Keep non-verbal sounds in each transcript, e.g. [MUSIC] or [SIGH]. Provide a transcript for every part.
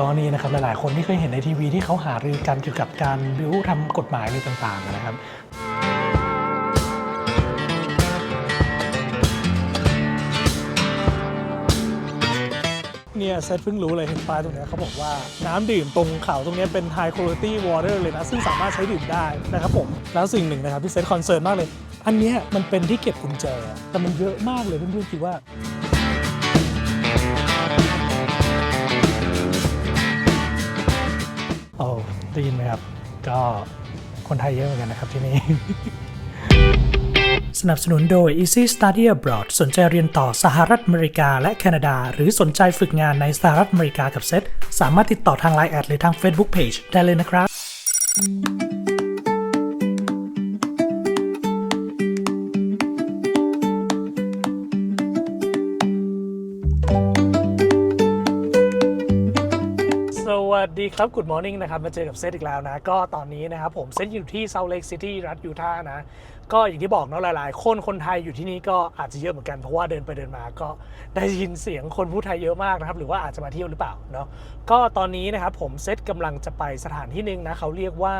ก็นี่นะครับหลายๆ คนที่เคยเห็นในทีวีที่เขาหารือกันเกี่ยวกับการบิวทำกฎหมายอะไรต่างๆนะครับเนี่ยเซตเพิ่งรู้เลยเห็นป้ายตรงนี้เขาบอกว่าน้ำดื่มตรงเขาตรงนี้เป็น high quality water เลยนะ ซึ่งสามารถใช้ดื่มได้นะครับผม แล้วสิ่งหนึ่งนะครับที่เซตคอนเซิร์นมากเลย อันนี้มันเป็นที่เก็บกุญแจ แต่มันเยอะมากเลยเพื่อนๆคิดว่า โอ้ได้ยินไหมครับ ก็คนไทยเยอะเหมือนกันนะครับที่นี่ สนับสนุนโดย Easy Study Abroad สนใจเรียนต่อสหรัฐอเมริกาและแคนาดา หรือสนใจฝึกงานในสหรัฐอเมริกากับเซตสามารถติดต่อทาง Line แอดหรือทาง Facebook Page ได้เลยนะครับส ครับ Good Morning นะครับมาเจอกับเซตอีกแล้วนะ ก็ตอนนี้นะครับผมเซตอยู่ที่ Salt Lake City รัฐยูทาห์นะ ก็อย่างที่บอกเนาะหลาย ๆ คนคนไทยอยู่ที่นี่ก็อาจจะเยอะเหมือนกันเพราะว่าเดินไปเดินมาก็ได้ยินเสียงคนพูดไทยเยอะมากนะครับ หรือว่าอาจจะมาเที่ยวหรือเปล่าเนาะก็ตอนนี้นะครับผมเซตกำลังจะไปสถานที่หนึ่งนะเขาเรียกว่า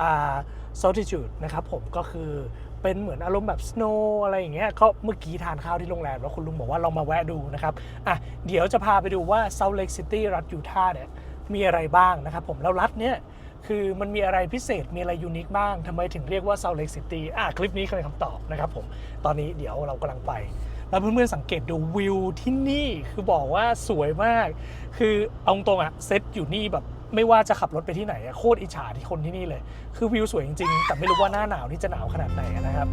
อ่า solitude นะครับผมก็คือเป็นเหมือนอารมณ์แบบ snow อะไรอย่างเงี้ยก็เมื่อกี้ทานข้าวที่โรงแรมแล้วคุณลุงบอกว่าลองมาแวะดูนะครับอะเดี๋ยวจะพาไปดูว่า Salt Lake City รัฐยูทาห์เนี่ย มีอะไรบ้างนะครับผมแล้วรัฐเนี่ยคือมันมีอะไรพิเศษมีอะไรยูนิคบ้างทำไมถึงเรียกว่า Salt Lake City อะคลิปนี้คือคำตอบนะครับผมตอนนี้เดี๋ยวเรากำลังไปแล้วเพื่อนๆสังเกตดูวิวที่นี่คือบอกว่าสวยมาก คือเอาตรงๆอะเซตอยู่นี่แบบไม่ว่าจะขับรถไปที่ไหนอะโคตรอิจฉาที่คนที่นี่เลย คือวิวสวยจริงๆ แต่ไม่รู้ว่าหน้าหนาวนี่จะหนาวขนาดไหนนะครับ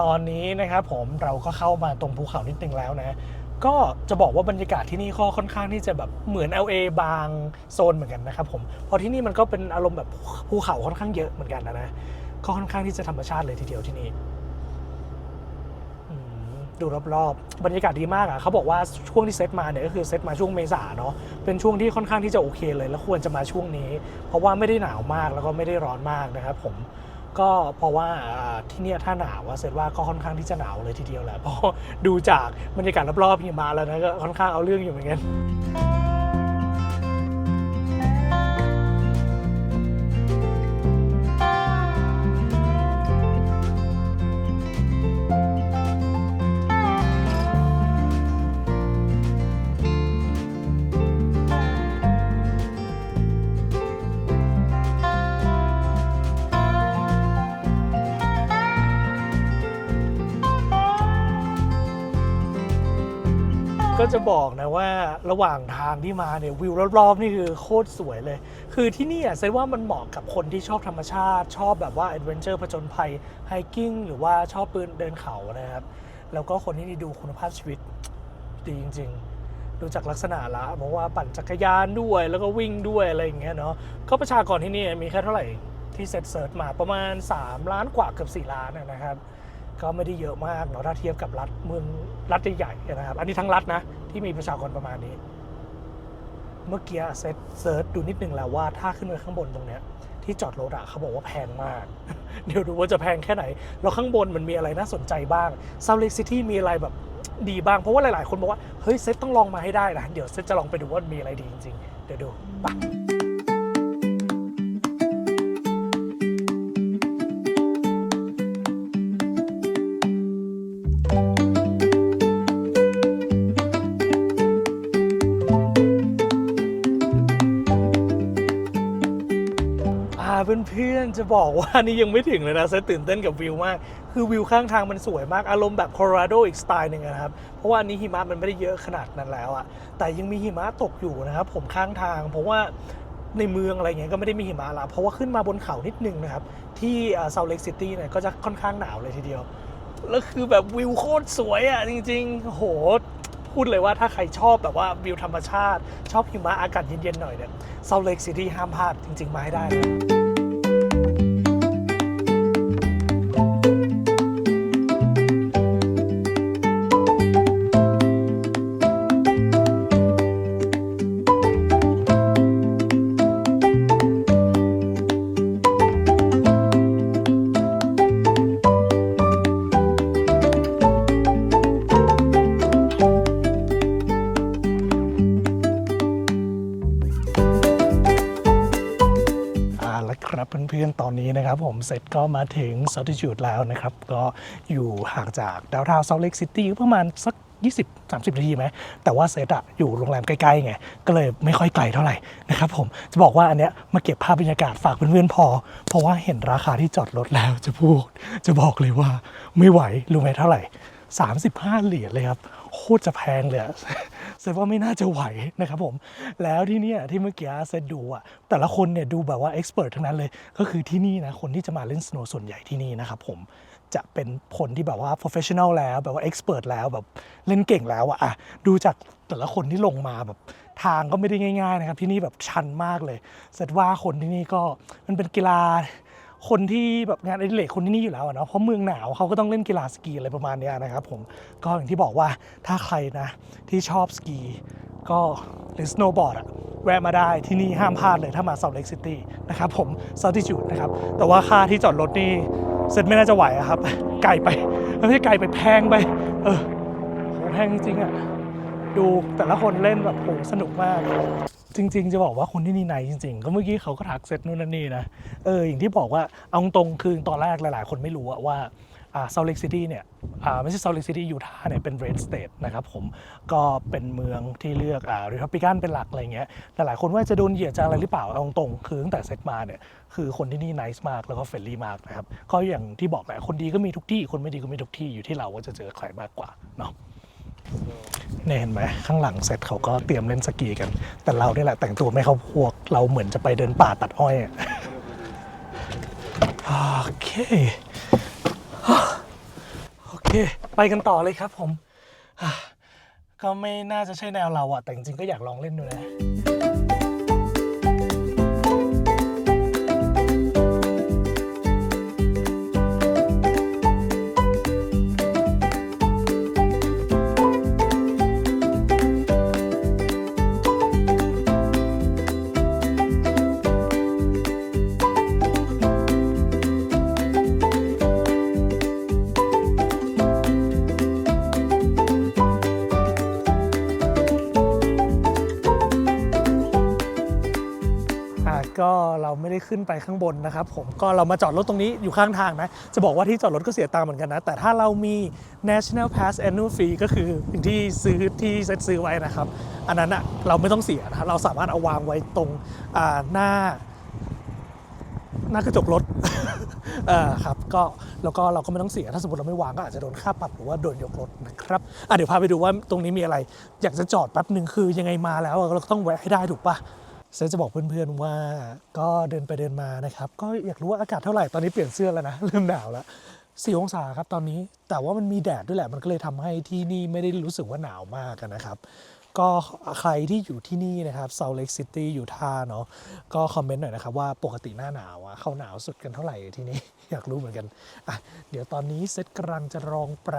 ตอนนี้นะครับผมเราก็เข้ามาตรงภูเขานิดนึงแล้วนะ ก็จะบอกว่าบรรยากาศที่นี่ก็ค่อนข้างที่จะแบบเหมือน LA บางโซนเหมือนกันนะครับผมเพราะที่นี่มันก็เป็นอารมณ์แบบภูเขาค่อนข้างเยอะเหมือนกันนะนะก็ค่อนข้างที่จะธรรมชาติเลยทีเดียวที่นี่ดูรอบๆ บรรยากาศดีมากอะเขาบอกว่าช่วงที่เซตมาเนี่ยก็คือเซตมาช่วงเมษาเนาะ เป็นช่วงที่ค่อนข้างที่จะโอเคเลย แล้วควรจะมาช่วงนี้ เพราะว่าไม่ได้หนาวมากแล้วก็ไม่ได้ร้อนมากนะครับผม ก็เพราะว่าที่เนี่ยถ้าหนาวว่าเซตว่าก็ค่อนข้างที่จะหนาวเลยทีเดียวแหละเพราะดูจากบรรยากาศรอบๆหิมะแล้วนะก็ค่อนข้างเอาเรื่องอยู่เหมือนกัน จะบอกนะว่าระหว่างทางที่มาเนี่ยวิวรอบๆนี่คือโคตรสวยเลย คือที่นี่อะเซนว่ามันเหมาะกับคนที่ชอบธรรมชาติ ชอบแบบว่าแอดเวนเจอร์ผจญภัยไฮกิ้งหรือว่าชอบปืนเดินเขานะครับ แล้วก็คนที่นี่ดูคุณภาพชีวิตดีจริง ๆ ดูจากลักษณะละเพราะว่าปั่นจักรยานด้วยแล้วก็วิ่งด้วยอะไรอย่างเงี้ยเนาะก็ประชากรที่นี่มีแค่เท่าไหร่ที่เซตเซิร์ชมาประมาณ 3 ล้านกว่าเกือบ4ล้านนะครับ ก็ไม่ได้เยอะมากเนาะถ้าเทียบกับรัฐเมืองรัฐใหญ่ๆนะครับ อันนี้ทั้งรัฐนะที่มีประชากรประมาณนี้ เมื่อกี้เซตเซิร์ชดูนิดนึงแล้วว่าถ้าขึ้นไปข้างบนตรงเนี้ยที่จอดรถอะเขาบอกว่าแพงมาก เดี๋ยวดูว่าจะแพงแค่ไหน แล้วข้างบนมันมีอะไรน่าสนใจบ้างซาเล k ซิตี้มีอะไรแบบดีบ้าง เพราะว่าหลายๆ คนบอกว่า เฮ้ยเซตต้องลองมาให้ได้นะ เดี๋ยวเซตจะลองไปดูว่ามีอะไรดีจริงๆ เดี๋ยวดูไป จะบอกว่านี่ยังไม่ถึงเลยนะเซตตื่นเต้นกับวิวมาก คือวิวข้างทางมันสวยมาก อารมณ์แบบโคโลราโดอีกสไตล์หนึ่งนะครับ เพราะว่าอันนี้หิมะมันไม่ได้เยอะขนาดนั้นแล้วอะแต่ยังมีหิมะตกอยู่นะครับผมข้างทาง เพราะว่าในเมืองอะไรเงี้ยก็ไม่ได้มีหิมะละเพราะว่าขึ้นมาบนเขานิดนึงนะครับ ที่เซาเล็กซิตี้เนี่ยก็จะค่อนข้างหนาวเลยทีเดียว แล้วคือแบบวิวโคตรสวยอะจริงๆโอ้โหพูดเลยว่าถ้าใครชอบแบบว่าวิวธรรมชาติ ชอบหิมะอากาศเย็นๆหน่อยเนี่ยเซาเล็กซิตี้ห้ามพลาดจริง ๆ มาให้ได้เลย ผมเสร็จก็มาถึง Solitude แล้วนะครับ ก็อยู่ห่างจากดาวทาวน์ซ l ล Lake City ประมาณสัก 20-30 นาทีไหม แต่ว่าเซตอะอยู่โรงแรมใกล้ๆไง ก็เลยไม่ค่อยไกลเท่าไหร่นะครับผม จะบอกว่าอันเนี้ยมาเก็บภาพบรรยากาศฝากเพื่อนๆพอ เพราะว่าเห็นราคาที่จอดรถแล้วจะพูด จะบอกเลยว่าไม่ไหว รู้ไหมเท่าไหร่ 35 เหรียญเลยครับ โคตรจะแพงเลย เซตว่าไม่น่าจะไหวนะครับผมแล้วที่เนี่ยที่เมื่อกี้เซตดูอะแต่ละคนเนี่ยดูแบบว่าเอ็กซ์เพรสทั้งนั้นเลย ก็คือที่นี่นะคนที่จะมาเล่นสโนว์ส่วนใหญ่ที่นี่นะครับผมจะเป็นคนที่แบบว่า professional แล้วแบบว่า expert แล้วแบบเล่นเก่งแล้วอะอะดูจากแต่ละคนที่ลงมาแบบทางก็ไม่ได้ง่าย ๆ นะครับ ที่นี่แบบชันมากเลยเซตว่าคนที่นี่ก็มันเป็นกีฬา คนที่แบบงานอดิเรกคนที่นี่อยู่แล้วอะเนาะเพราะเมืองหนาวเขาก็ต้องเล่นกีฬาสกีอะไรประมาณนี้นะครับผมก็อย่างที่บอกว่าถ้าใครนะที่ชอบสกีก็หรือสโนว์บอร์ดอะแวะมาได้ที่นี่ห้ามพลาดเลยถ้ามาเซาท์เล k ซิตี้นะครับผมเซาท์ i ิจูดนะครับแต่ว่าค่าที่จอดรถนี่เซ็ตไม่น่าจะไหวอะครับไกลไปไม่ใช่ไกลไปแพงไปเออแพงจริงๆอะดูแต่ละคนเล่นแบบโหสนุกมาก จริง ๆ จะบอกว่าคนที่นี่ในจริง ๆ ก็เมื่อกี้เขาก็ทักเซตนู่นนั่นนี่นะเอออย่างที่บอกว่าเอาตรงคือตอนแรกหลาย ๆ คนไม่รู้ว่าอ่าเซาท์เล k ซิตี้เนี่ยอ่าไม่ใช่เซาท์เล k ซิตี้ยูทาห์เนี่ยเป็นเรดสเตทนะครับผมก็เป็นเมืองที่เลือกอ่าริพับบิกันเป็นหลักอะไรเงี้ยแต่หลายคนว่าจะโดนเหยียดจะอะไรหรือเปล่าเอาตรงคือตั้งแต่เซตมาเนี่ยคือคนที่นี่นิสมากแล้วก็เฟรนลี่มากนะครับก็อย่างที่บอกแหละคนดีก็มีทุกที่คนไม่ดีก็มีทุกที่อยู่ที่เราว่าจะเจอใครมากกว่าเนาะ เนี่ยเห็นไหมข้างหลังเสร็จเขาก็เตรียมเล่นสกีกัน แต่เราเนี่ยแหละแต่งตัวไม่เข้าพวก เราเหมือนจะไปเดินป่าตัดอ้อยอะโอเคโอเค ไปกันต่อเลยครับผม ก็ไม่น่าจะใช่แนวเราอะแต่จริงๆก็อยากลองเล่นดูนะ อะก็เราไม่ได้ขึ้นไปข้างบนนะครับผมก็เรามาจอดรถตรงนี้อยู่ข้างทางนะ จะบอกว่าที่จอดรถก็เสียตังค์เหมือนกันนะ แต่ถ้าเรามี national pass annual fee ก็คือสิ่งที่ซื้อที่เซ็ตซื้อไว้นะครับ อันนั้นอะเราไม่ต้องเสียนะเราสามารถเอาวางไว้ตรงอ่าหน้า หน้ากระจกรถ เออครับก็แล้วก็เราก็ไม่ต้องเสีย ถ้าสมมติเราไม่วางก็อาจจะโดนค่าปรับหรือว่าโดนยกรถนะครับอะเดี๋ยวพาไปดูว่าตรงนี้มีอะไร อยากจะจอดแป๊บหนึ่งคือยังไงมาแล้วอะเราก็ต้องแวะให้ได้ถูกปะ เซนจะบอกเพื่อนๆว่าก็เดินไปเดินมานะครับ ก็อยากรู้ว่าอากาศเท่าไหร่ตอนนี้เปลี่ยนเสื้อแล้วนะเริ่มหนาวแล้วสี่องศาครับตอนนี้แต่ว่ามันมีแดดด้วยแหละมันก็เลยทำให้ที่นี่ไม่ได้รู้สึกว่าหนาวมากนะครับ ก็ใครที่อยู่ที่นี่นะครับเซาเล็กซิตี้อยู่ท่าเนาะก็คอมเมนต์หน่อยนะครับว่าปกติหน้าหนาวอะเข้าหนาวสุดกันเท่าไหร่ที่นี่ อยากรู้เหมือนกันอะเดี๋ยวตอนนี้เซตกำลังจะลองไป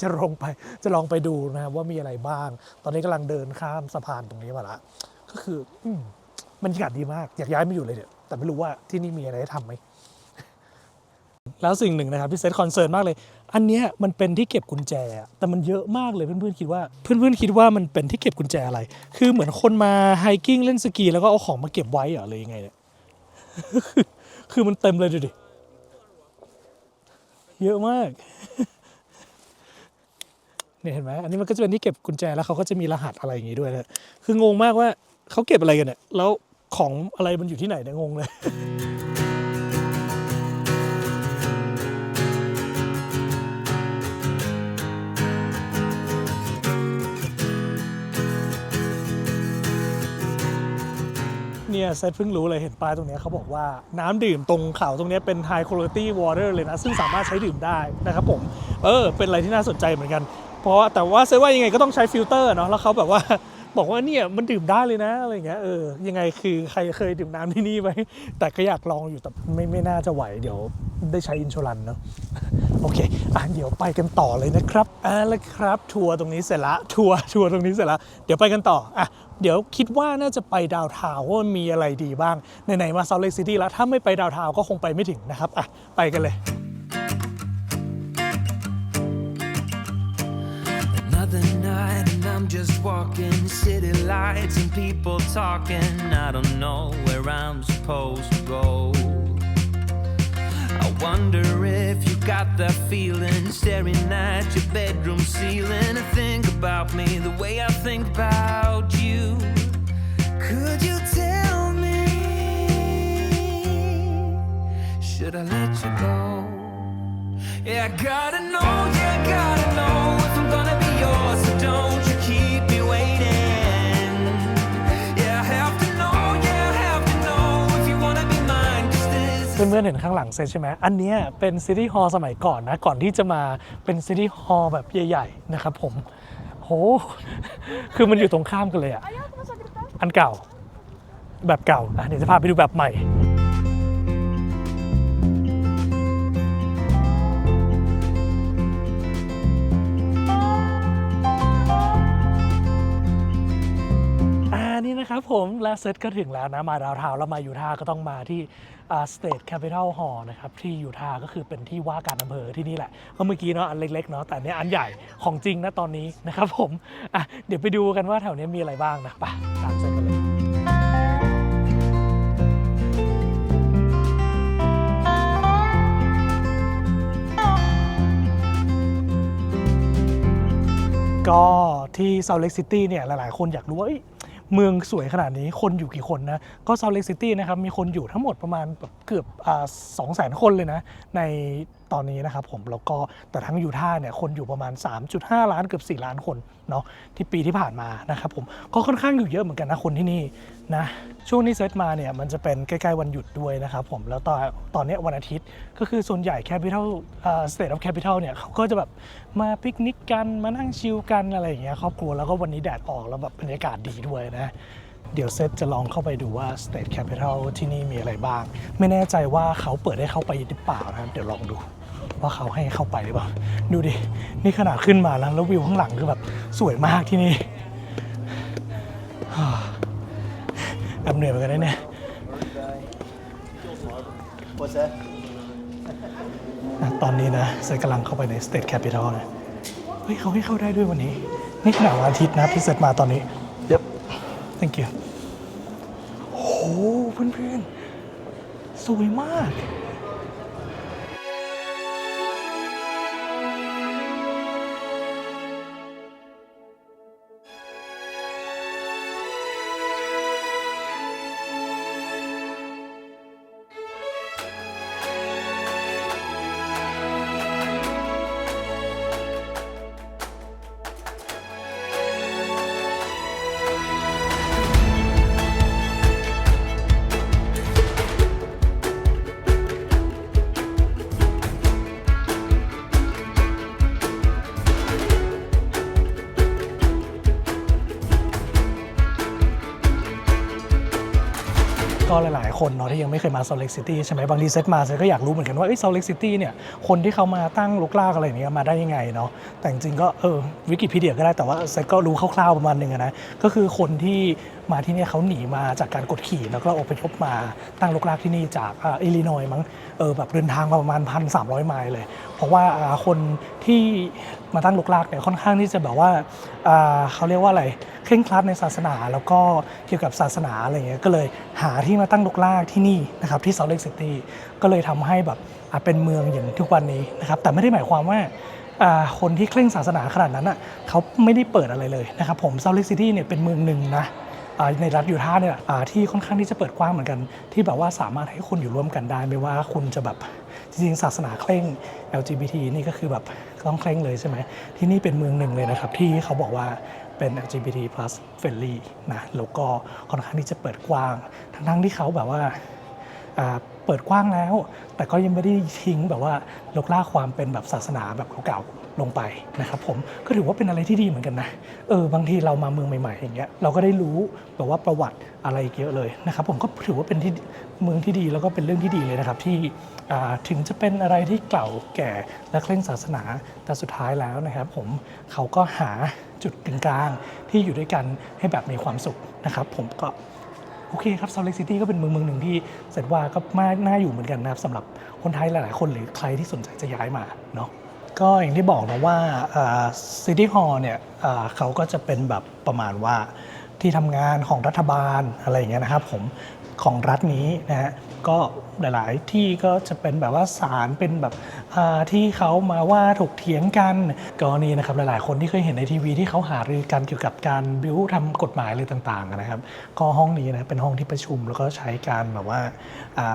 จะลองไปจะลองไปดูนะครับว่ามีอะไรบ้าง ตอนนี้กำลังเดินข้ามสะพานตรงนี้มาละก็คืออืม บรรยากาศดีมาก อยากย้ายมาอยู่เลยเนี่ยแต่ไม่รู้ว่าที่นี่มีอะไรให้ทำไหมแล้วสิ่งหนึ่งนะครับที่เซตคอนเซิร์นมากเลย อันเนี้ยมันเป็นที่เก็บกุญแจ แต่มันเยอะมากเลยเพื่อนๆคิดว่า เพื่อนๆคิดว่ามันเป็นที่เก็บกุญแจอะไร คือเหมือนคนมาไฮกิ้งเล่นสกีแล้วก็เอาของมาเก็บไว้เหรอเลยยังไงเนี่ยคือมันเต็มเลยดูดิ เยอะมาก เนี่ยเห็นไหมอันนี้มันก็จะเป็นที่เก็บกุญแจแล้วเขาก็จะมีรหัสอะไรอย่างงี้ด้วยนะคืองงมากว่าเขาเก็บอะไรกันเนี่ย แล้ว ของอะไรมันอยู่ที่ไหนเนี่ยงงเลยเนี่ยเซตเพิ่งรู้เลยเห็นป้ายตรงนี้เขาบอกว่าน้ำดื่มตรงเขาตรงนี้เป็น high quality water เลยนะ ซึ่งสามารถใช้ดื่มได้นะครับผม เออ เป็นอะไรที่น่าสนใจเหมือนกัน เพราะแต่ว่าเซตว่ายังไงก็ต้องใช้ฟิลเตอร์เนาะแล้วเขาแบบว่า บอกว่าเนี่ยมันดื่มได้เลยนะอะไรเงี้ยเออยังไงคือใครเคยดื่มน้ำที่นี่ไหมแต่ก็อยากลองอยู่แต่ไม่ไม่น่าจะไหวเดี๋ยวได้ใช้อินชลันเนาะโอเคอะเดี๋ยวไปกันต่อเลยนะครับอะแล้วครับ ทัวร์ตรงนี้เสร็จละทัวร์ทัวร์ตรงนี้เสร็จละเดี๋ยวไปกันต่ออะเดี๋ยวคิดว่าน่าจะไปดาวทาวว่ามีอะไรดีบ้างไหนๆมาซ a ลเล k ซิตี้แล้วถ้าไม่ไปดาวทาวก็คงไปไม่ถึงนะครับอะไปกันเลย I'm just walking city lights and people talking. I don't know where I'm supposed to go. I wonder if you got that feeling staring at your bedroom ceiling and think about me the way I think about you. Could you tell me? Should I let you go? Yeah, I gotta know, yeah, I gotta know if I'm gonna be yours. So don't you พื่อนๆเห็นข้างหลังเซตใช่ไหมอันนี้เป็นซิตี้ฮอลล์สมัยก่อนนะ ก่อนที่จะมาเป็นซิตี้ฮอลล์แบบใหญ่ๆนะครับผมโห คือมันอยู่ตรงข้ามกันเลยอะอันเก่า แบบเก่า อะเดี๋ยวจะพาไปดูแบบใหม่ ครับผมและเซตก็ถึงแล้วนะ มาดาวเทาวแล้วมายูทาก็ต้องมาที่สเตทแคปิตอลฮอลล์นะครับ ที่ยูทาก็คือเป็นที่ว่าการอำเภอที่นี่แหละ ก็เมื่อกี้เนาะอันเล็กๆเนาะแต่นเนี้ยอันใหญ่ของจริงนะตอนนี้นะครับผมอะเดี๋ยวไปดูกันว่าแถวเนี้ยมีอะไรบ้างนะไปตามเซตกันเลยก็ที่เซาเล k ซิตี้เนี่ยหลายๆ คนอยากรู้ว่า เมืองสวยขนาดนี้คนอยู่กี่คนนะ ก็เซาเลกซิตี้นะครับมีคนอยู่ทั้งหมดประมาณแบบเกือบสองแสนคนเลยนะในตอนนี้นะครับผมแล้วก็แต่ทั้งยูท่าเนี่ยคนอยู่ประมาณ 3.5 ล้านเกือบ 4 ล้านคนเนาะที่ปีที่ผ่านมานะครับผมก็ค่อนข้างอยู่เยอะเหมือนกันนะคนที่นี่นะช่วงนี้เซตมาเนี่ยมันจะเป็นใกล้ๆวันหยุดด้วยนะครับผมแล้วตอนตอนนี้วันอาทิตย์ก็คือส่วนใหญ่ Capital เอ่อ State of Capital เนี่ยเขาก็จะแบบมาปิกนิกกันมานั่งชิลกันอะไรอย่างเงี้ยครอบครัวแล้วก็วันนี้แดดออกแล้วแบบบรรยากาศดีด้วยนะ เดี๋ยวเซตจะลองเข้าไปดูว่า State Capital ที่นี่มีอะไรบ้าง ไม่แน่ใจว่าเขาเปิดให้เข้าไปหรือเปล่านะครับ เดี๋ยวลองดูว่าเขาให้เข้าไปหรือเปล่า ดูดิ นี่ขนาดขึ้นมาแล้วแล้ววิวข้างหลังคือแบบสวยมากที่นี่แอบเหนื่อยเหมือนกันนะเนี่ย What's that? อะตอนนี้นะเซตกำลังเข้าไปใน State Capital นะเฮ้ยเขาให้เข้าได้ด้วยวันนี้ นี่ขนาดวันอาทิตย์นะที่เซตมาตอนนี้ thank you โอ้เพื่อนๆ สวยมาก ก็หลาย ๆ คนเนาะที่ยังไม่เคยมา Salt Lake City ใช่ไหมบางทีเซตมาเซตก็อยากรู้เหมือนกันว่าเอ้ย Salt Lake City เนี่ยคนที่เขามาตั้งลุกลากอะไรอย่างเงี้ยมาได้ยังไงเนาะแต่จริงก็เออวิกิพีเดียก็ได้แต่ว่าเซตก็รู้คร่าว ๆ ประมาณหนึ่งนะก็คือคนที่มาที่นี่เขาหนีมาจากการกดขี่แล้วก็อพยพมาตั้งลุกลากที่นี่จากอ,อิลลินอยส์มั้งเออแบบเดินทางมาประมาณพันสามร้อยไมล์เลย เพราะว่าคนที่ มาตั้งลุกลากเนี่ยค่อนข้างที่จะแบบว่าเขาเรียกว่าอะไรเคร่งครัดในศาสนา แล้วก็เกี่ยวกับศาสนาอะไรเงี้ยก็เลยหาที่มาตั้งลกลากที่นี่นะครับที่เซาเล็กซิตี้ก็เลยทำให้แบบเป็นเมืองอย่างทุกวันนี้นะครับแต่ไม่ได้หมายความว่าคนที่เคร่งศาสนาขนาดนั้นอะเขาไม่ได้เปิดอะไรเลยนะครับผมเซาเล็กซิตี้เนี่ยเป็นเมืองหนึ่งนะ ในรัฐยูทาห์เนี่ยที่ค่อนข้างที่จะเปิดกว้างเหมือนกัน ที่แบบว่าสามารถให้คุณอยู่ร่วมกันได้ ไม่ว่าคุณจะแบบจริงๆศาสนาเคร่ง LGBT นี่ก็คือแบบต้องเคร่งเลยใช่ไหมที่นี่เป็นเมืองหนึ่งเลยนะครับ ที่เขาบอกว่าเป็น LGBT plus friendly นะแล้วก็ค่อนข้างที่จะเปิดกว้าง ทั้งๆที่เขาแบบว่าอ่า เปิดกว้างแล้ว แต่ก็ยังไม่ได้ทิ้งแบบว่าลกล่าความเป็นแบบศาสนาแบบเก่าๆลงไปนะครับผมก็ถือว่าเป็นอะไรที่ดีเหมือนกันนะเออบางทีเรามาเมืองใหม่ๆอย่างเงี้ยเราก็ได้รู้แบบว่าประวัติอะไรเยอะเลยนะครับผมก็ถือว่าเป็นที่เมืองที่ดีแล้วก็เป็นเรื่องที่ดีเลยนะครับที่ถึงจะเป็นอะไรที่เก่าแก่และเคร่งศาสนาแต่สุดท้ายแล้วนะครับผมเขาก็หาจุดกึ่งกลางที่อยู่ด้วยกันให้แบบมีความสุขนะครับผมก็ โอเคครับซาเล็กซิตี้ก็เป็นเมืองเมืองหนึ่งที่เสร็จว่าก็มาน่าอยู่เหมือนกันนะครับสำหรับคนไทยหลายๆ คนหรือใครที่สนใจจะย้ายมาเนาะก็อย่างที่บอกนะว่าซิตี้ฮอลล์เนี่ยเขาก็จะเป็นแบบประมาณว่าที่ทำงานของรัฐบาลอะไรอย่างเงี้ยนะครับผม ของรัฐนี้นะฮะก็หลาย ๆ ที่ก็จะเป็นแบบว่าศาลเป็นแบบที่เขามาว่าถกเถียงกันกรณีนะครับหลาย ๆ คนที่เคยเห็นในทีวีที่เขาหารือกันเกี่ยวกับการบิวทำกฎหมายอะไรต่าง ๆ นะครับ ก็ห้องนี้นะเป็นห้องที่ประชุมแล้วก็ใช้การแบบว่า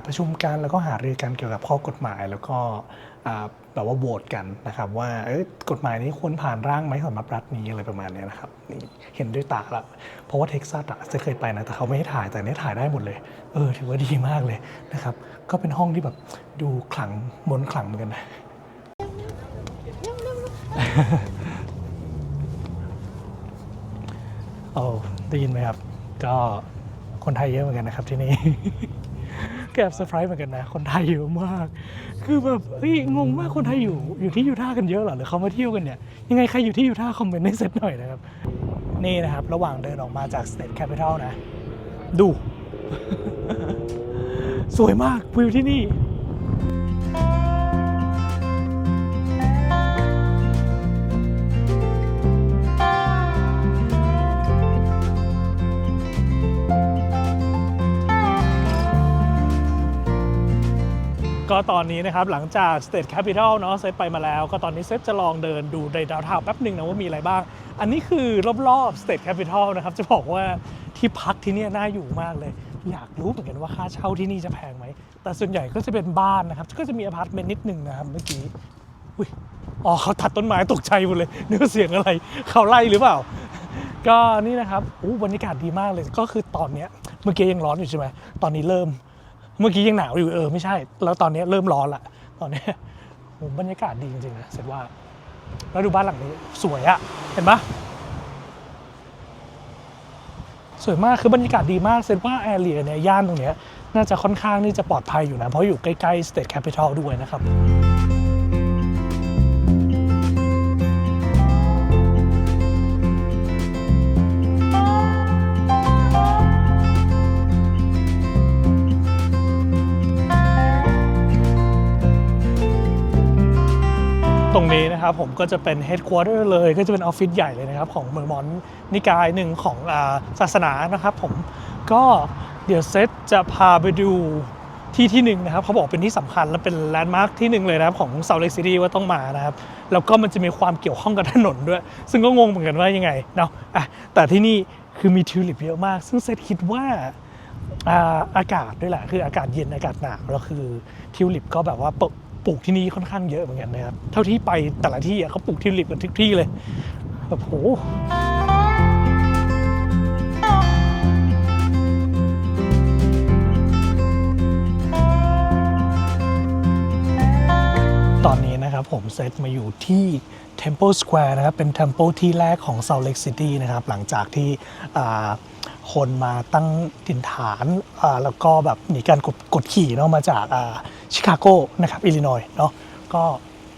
ประชุมกันแล้วก็หารือกันเกี่ยวกับข้อกฎหมายแล้วก็ แบบว่าโหวตกันนะครับว่าเอกฎหมายนี้ควรผ่านร่างไหมสำหรับรัฐนี้อะไรประมาณนี้นะครับนี่เห็นด้วยตาล้วเพราะว่าเท็กซัสอะจะเคยไปนะแต่เขาไม่ให้ถ่ายแต่เนี้ยถ่ายได้หมดเลย เออถือว่าดีมากเลยนะครับ ก็เป็นห้องที่แบบดูขลังมนขลังเหมือนกันนะโอ้ได้ยินไหมครับ ก็คนไทยเยอะเหมือนกันนะครับที่นี่ ก็แอบเซอร์ไพรส์เหมือนกันนะ คนไทยเยอะมาก คือแบบเฮ้ยงงมากคนไทยอยู่อยู่ที่ยูท่าห์กันเยอะเหรอหรือเขามาเที่ยวกันเนี่ยยังไงใครอยู่ที่ยูท่าห์คอมเมนต์ให้เซตหน่อยนะครับ นี่นะครับ ระหว่างเดินออกมาจากสเตทแคปิตอลนะ ดู สวยมากวิวที่นี่ ก็ตอนนี้นะครับหลังจาก State Capital เนาะเซตไปมาแล้ว ก็ตอนนี้เซตจะลองเดินดูในดาวน์ทาวแป๊บหนึ่งนะว่ามีอะไรบ้าง อันนี้คือรอบๆ State Capital นะครับ จะบอกว่าที่พักที่นี่น่าอยู่มากเลย อยากรู้เหมือนกันว่าค่าเช่าที่นี่จะแพงไหม แต่ส่วนใหญ่ก็จะเป็นบ้านนะครับ ก็จะมีอพาร์ตเมนต์นิดหนึ่งนะครับเมื่อกี้อุ้ยอ๋อเขาตัดต้นไม้ตกใจหมดเลยนึกเสียงอะไรเขาไล่หรือเปล่าก็นี่นะครับอู้บรรยากาศดีมากเลย ก็คือตอนเนี้ยเมื่อกี้ยังร้อนอยู่ใช่ไหมตอนนี้เริ่ม เมื่อกี้ยังหนาวอยู่เออไม่ใช่ แล้วตอนนี้เริ่มร้อนละตอนนี้โหบรรยากาศดีจริงๆนะเสร็จว่า แล้วดูบ้านหลังนี้สวยอะเห็นปะสวยมากคือบรรยากาศดีมากเซนว่าแอเรียเนี่ยย่านตรงเนี้ยน่าจะค่อนข้างที่จะปลอดภัยอยู่นะ เพราะอยู่ใกล้ๆสเตทแคปิตอลด้วยนะครับ นี้นะครับผมก็จะเป็น headquarter เลยก็จะเป็นออฟฟิศใหญ่เลยนะครับ ของเมืองมอนนิกายหนึ่งของศาสนานะครับผมก็เดี๋ยวเซตจะพาไปดูที่ที่หนึ่งนะครับเขาบอกเป็นที่สำคัญและเป็นแลนด์มาร์คที่หนึ่งเลยนะครับของเซาเล k ซิตี้ว่าต้องมานะครับ แล้วก็มันจะมีความเกี่ยวข้องกับถนนด้วย ซึ่งก็งงเหมือนกันว่ายังไงเนาะอะแต่ที่นี่คือมีทิวลิปเยอะมาก ซึ่งเซตคิดว่าอาอากาศด้วยแหละคืออากาศเย็นอากาศหนาวแล้วคือทิวลิปก็แบบว่า ปลูกที่นี่ค่อนข้างเยอะเหมือนกันนะครับ เท่าที่ไปแต่ละที่เขาปลูกทิวลิปกันทุกที่เลยแบบโหตอนนี้นะครับผมเซตมาอยู่ที่ Temple Square นะครับ เป็น Temple ที่แรกของ Salt Lake City นะครับ หลังจากที่คนมาตั้งถิ่นฐานแล้วก็แบบหนีการกดขี่เนาะมาจาก ชิคาโกนะครับอิลลินอยเนาะก็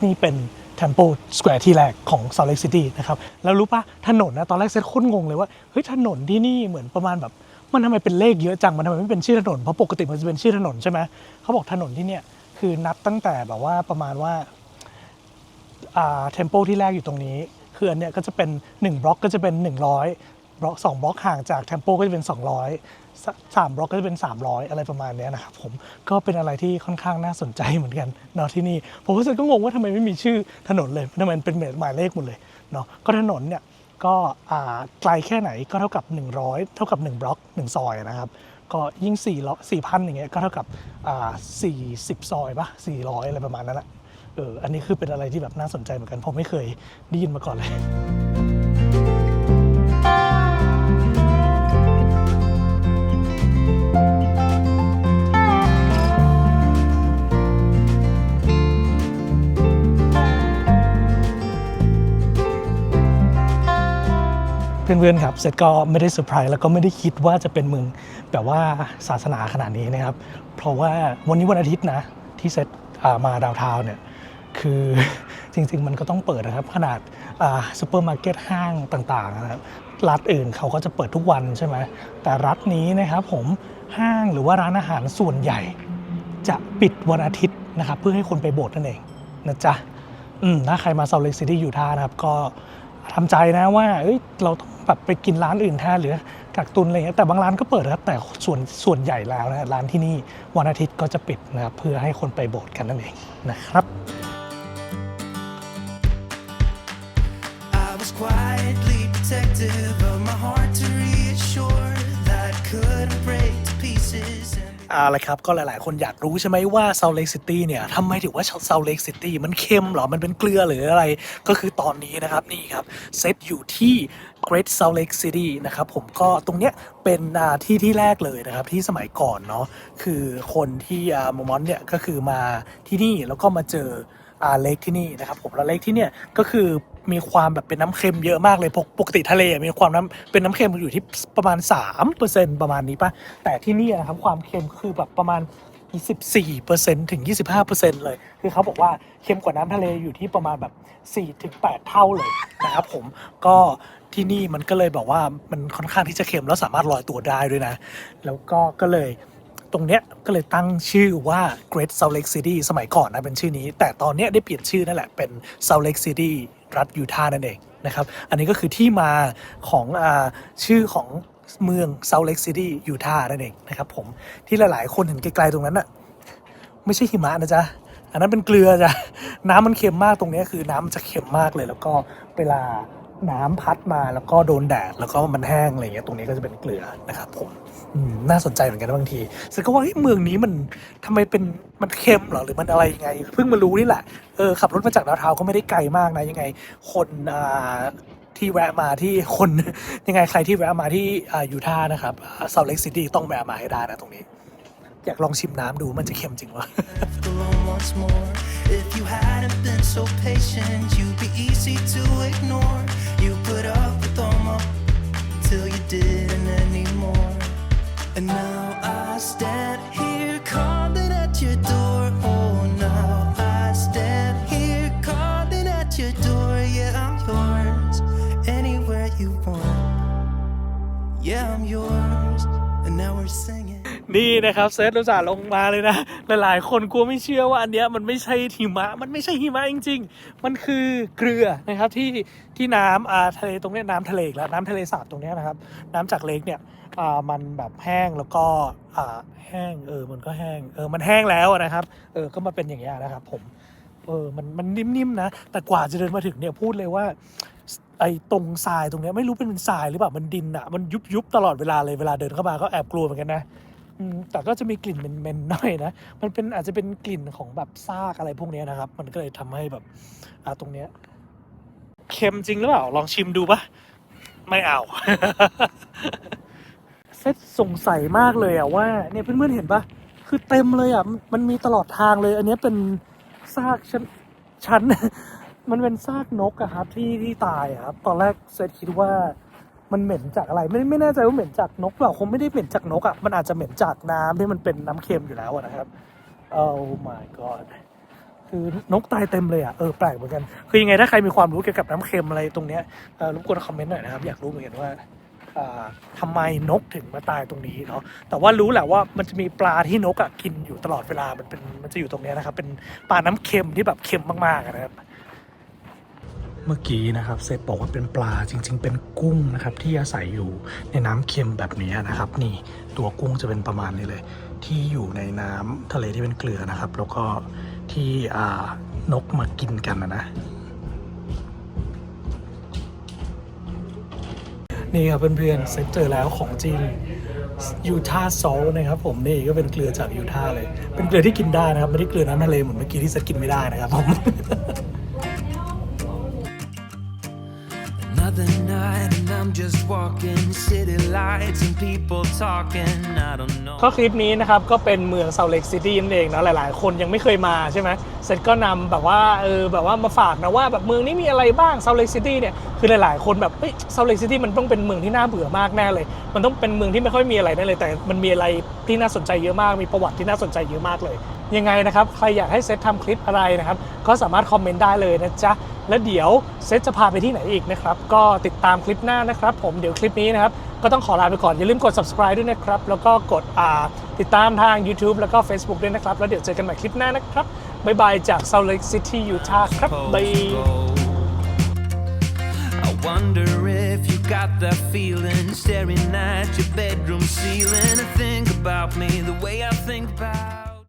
นี่เป็น Temple Square ที่แรกของ Salt Lake City นะครับ แล้วรู้ปะถนนนะตอนแรกเซตโคตรงงเลยว่าเฮ้ยถนนที่นี่เหมือนประมาณแบบ มันทำไมเป็นเลขเยอะจัง มันทำไมไม่เป็นชื่อถนน เพราะปกติมันจะเป็นชื่อถนนใช่ไหมเขาบอกถนนที่เนี่ยคือนับตั้งแต่แบบว่าประมาณว่าอ่าเทมโปที่แรกอยู่ตรงนี้ คืออันเนี้ยก็จะเป็น 1 บล็อกก็จะเป็น 100 บล็อก2บล็อกห่างจากเทมโปก็จะเป็น 200สสามบล็อกก็จะเป็น 300 อะไรประมาณนี้นะครับผมก็เป็นอะไรที่ค่อนข้างน่าสนใจเหมือนกันเนาะที่นี่ผมก็รู้สึกก็งงว่าทำไมไม่มีชื่อถนนเลยทำไมมันเป็นหมายเลขหมดเลยเนาะก็ถนนเนี่ยก็ไกลแค่ไหนก็เท่ากับ 100 เท่ากับ 1 บล็อก 1 ซอยนะครับก็ยิ่ง4ล้อ4,000 อย่างเงี้ยก็เท่ากับอ่า40 ซอยปะ400 อะไรประมาณนั้นแหละเอออันนี้คือเป็นอะไรที่แบบน่าสนใจเหมือนกันผมไม่เคยได้ยินมาก่อนเลย เพื่อนๆครับเสร็จก็ไม่ได้เซอร์ไพรส์แล้วก็ไม่ได้คิดว่าจะเป็นเมืองแบบว่าศาสนาขนาดนี้นะครับ เพราะว่าวันนี้วันอาทิตย์นะที่เซตมาดาวทาวเนี่ยคือจริงๆ มันก็ต้องเปิดนะครับ ขนาดซูเปอร์มาร์เก็ตห้างต่างๆนะครับรัฐอื่นเขาก็จะเปิดทุกวันใช่ไหมแต่รัฐนี้นะครับผมห้างหรือว่าร้านอาหารส่วนใหญ่ จะปิดวันอาทิตย์นะครับ เพื่อให้คนไปโบสถ์นั่นเองนะจ๊ะถ้าใครมาเซาเล k ซิตี้อยู่ท่านะครับ ก็ทำใจนะว่าเเราต้อง แบบไปกินร้านอื่นแทนหรือกักตุนอะไรเงี้ยแต่บางร้านก็เปิดนะครับแต่ส่วนส่วนใหญ่แล้วนะร้านที่นี่วันอาทิตย์ก็จะปิดนะครับเพื่อให้คนไปโบสถ์กันนั่นเองนะครับ I was quietly protective of my heart to reassure that couldn't break to pieces. And เอาละครับ ก็หลาย ๆ คนอยากรู้ใช่ไหมว่าเซาเล k ซิตี้เนี่ยทำไมถึงว่าเซาเล k ซิตี้มันเค็มเหรอ มันเป็นเกลือหรืออะไร ก็คือตอนนี้นะครับ นี่ครับ เซตอยู่ที่ Great Salt Lake City นะครับผมก็ตรงเนี้ยเป็นที่ที่แรกเลยนะครับที่สมัยก่อนเนาะคือคนที่อ่ามอมอนเนี่ยก็คือมาที่นี่แล้วก็มาเจออาเลคที่นี่นะครับผมแล้วเลคที่เนี่ยก็คือมีความแบบเป็นน้ำเค็มเยอะมากเลยปกปกติทะเลมีความน้ำเป็นน้ำเค็มอยู่ที่ประมาณ 3%ประมาณนี้ปะแต่ที่นี่นะครับความเค็มคือแบบประมาณ 24%ถึง 25%เลย คือเขาบอกว่าเค็มกว่าน้ำทะเลอยู่ที่ประมาณแบบ4ถึง8เท่าเลยนะครับผมก็ ที่นี่มันก็เลยบอกว่ามันค่อนข้างที่จะเค็มแล้วสามารถลอยตัวได้ด้วยนะ แล้วก็ก็เลยตรงเนี้ยก็เลยตั้งชื่อว่า Great Salt Lake City สมัยก่อนนะเป็นชื่อนี้ แต่ตอนเนี้ยได้เปลี่ยนชื่อนั่นแหละเป็น Salt Lake City รัฐยูทาห์นั่นเองนะครับ อันนี้ก็คือที่มาของอชื่อของเมือง Salt Lake City ยูทาห์นั่นเองนะครับผมที่หลาย ๆ คนเห็นไกล ๆ ตรงนั้นน่ะไม่ใช่หิมะนะจ๊ะ อันนั้นเป็นเกลือจ้ะ น้ำมันเค็มมากตรงเนี้ยคือน้ำมันจะเค็มมากเลย แล้วก็เวลา น้ำพัดมาแล้วก็โดนแดดแล้วก็มันแห้งอะไรเงี้ยตรงนี้ก็จะเป็นเกลือนะครับผมน่าสนใจเหมือนกันบางทีฉันก็ว่าเฮ้ยเมืองนี้มันทำไมเป็นมันเค็มหรอหรือมันอะไรยังไง เพิ่งมารู้นี่แหละเออขับรถมาจากดาวเทาก็ไม่ได้ไกลมากนะยังไง คนอ่าที่แวะมาที่คนยังไงใครที่แวะมาที่อ่ายูทาห์นะครับเซาเล็กซิตี้ต้องแวะมาให้ได้นะตรงนี้ อยากลองชิมน้ำดูมันจะเค็มจริงวะ [LAUGHS] left alone once more. If you hadn't been so patient, you'd be easy to ignore. You put up with all my till you didn't anymore. And now I stand here calling at your door. Oh, now I stand here calling at your door. Yeah, I'm yours. Anywhere you want. Yeah, I'm yours. And now we're singing. นี่นะครับเซตอุตส่าห์ลงมาเลยนะ หลายๆ คนกลัวไม่เชื่อว่าอันเนี้ยมันไม่ใช่หิมะ มันไม่ใช่หิมะจริง ๆ มันคือเกลือนะครับที่ที่น้ำอ่าทะเลตรงเนี้ยน้ำทะเลแล้วน้ำทะเลสาบตรงเนี้ยนะครับ น้ำจากเลกเนี่ยอ่ามันแบบแห้งแล้วก็อ่าแห้งเออมันก็แห้งเออมันแห้งแล้วนะครับเออก็มาเป็นอย่างเงี้ยนะครับผมเออมันมันนิ่มๆนะ แต่กว่าจะเดินมาถึงเนี่ยพูดเลยว่าไอ้ตรงทรายตรงเนี้ยไม่รู้เป็นทรายหรือเปล่ามันดินอะมันยุบยุบๆตลอดเวลาเลยเวลาเดินเข้ามาก็แอบกลัวเหมือนกันนะ แต่ก็จะมีกลิ่นเหม็นๆหน่อยนะ มันเป็นอาจจะเป็นกลิ่นของแบบซากอะไรพวกนี้นะครับ มันก็เลยทำให้แบบอ่าตรงเนี้ยเค็มจริงหรือเปล่า ลองชิมดูปะไม่เอาเซตสงสัยมากเลยอะว่าเนี่ยเพื่อนๆเห็นปะคือเต็มเลยอะมันมีตลอดทางเลย อันนี้เป็นซากชั้นชั้นมันเป็นซากนกอะครับที่ที่ตายอะครับ ตอนแรกเซตคิดว่า มันเหม็นจากอะไร ไม่ไม่แน่ใจว่าเหม็นจากนกเปล่าคงไม่ได้เหม็นจากนกอะมันอาจจะเหม็นจากน้ำที่มันเป็นน้ำเค็มอยู่แล้วนะครับ Oh my god คือนกตายเต็มเลยอะเออแปลกเหมือนกันคือยังไงถ้าใครมีความรู้เกี่ยวกับน้ำเค็มอะไรตรงเนี้ยรบกวนคอมเมนต์หน่อยนะครับอยากรู้เหมือนกันว่าอ่าทำไมนกถึงมาตายตรงนี้เนาะแต่ว่ารู้แหละว่ามันจะมีปลาที่นกอะกินอยู่ตลอดเวลามันเป็นมันจะอยู่ตรงเนี้ยนะครับเป็นปลาน้ำเค็มที่แบบเค็มมากๆนะครับ เมื่อกี้นะครับเซฟบอกว่าเป็นปลาจริง ๆ เป็นกุ้งนะครับที่อาศัยอยู่ในน้ำเค็มแบบนี้นะครับ นี่ตัวกุ้งจะเป็นประมาณนี้เลย ที่อยู่ในน้ำทะเลที่เป็นเกลือนะครับ แล้วก็ที่อ่านกมากินกันนะนี่ครับเพื่อนๆเซฟเจอแล้วของจริงยูทาซอลนะครับผมนี่ก็เป็นเกลือจากยูทาเลย เป็นเกลือที่กินได้นะครับ ไม่ได้เกลือน้ำทะเลเหมือนเมื่อกี้ที่เซฟกินไม่ได้นะครับผม night and I'm just walking city lights and people talking. I don't know. ก็คลิปนี้นะครับ ก็เป็นเมืองเซาเล็กซิตี้นั่นเองนะหลายๆ คนยังไม่เคยมาใช่ไหมเสร็จก็นำแบบว่าเออแบบว่ามาฝากนะว่าแบบเมืองนี้มีอะไรบ้างเซาเล็กซิตี้เนี่ยคือหลายๆ คนแบบเฮ้ยเซาเล็กซิตี้มันต้องเป็นเมืองที่น่าเบื่อมากแน่เลย มันต้องเป็นเมืองที่ไม่ค่อยมีอะไรแน่เลย แต่มันมีอะไรที่น่าสนใจเยอะมากมีประวัติที่น่าสนใจเยอะมากเลย ยังไงนะครับ ใครอยากให้เซตทำคลิปอะไรนะครับ ก็สามารถคอมเมนต์ได้เลยนะจ๊ะ แล้วเดี๋ยวเซตจะพาไปที่ไหนอีกนะครับ ก็ติดตามคลิปหน้านะครับผม เดี๋ยวคลิปนี้นะครับ ก็ต้องขอลาไปก่อน อย่าลืมกด subscribe ด้วยนะครับ แล้วก็กดอ่าติดตามทาง YouTube แล้วก็ Facebook ด้วยนะครับ แล้วเดี๋ยวเจอกันใหม่คลิปหน้านะครับ บ๊ายบายจาก Salt Lake City Utah ครับบาย I wonder if you got that feeling staring at your bedroom ceiling and think about me the way I think about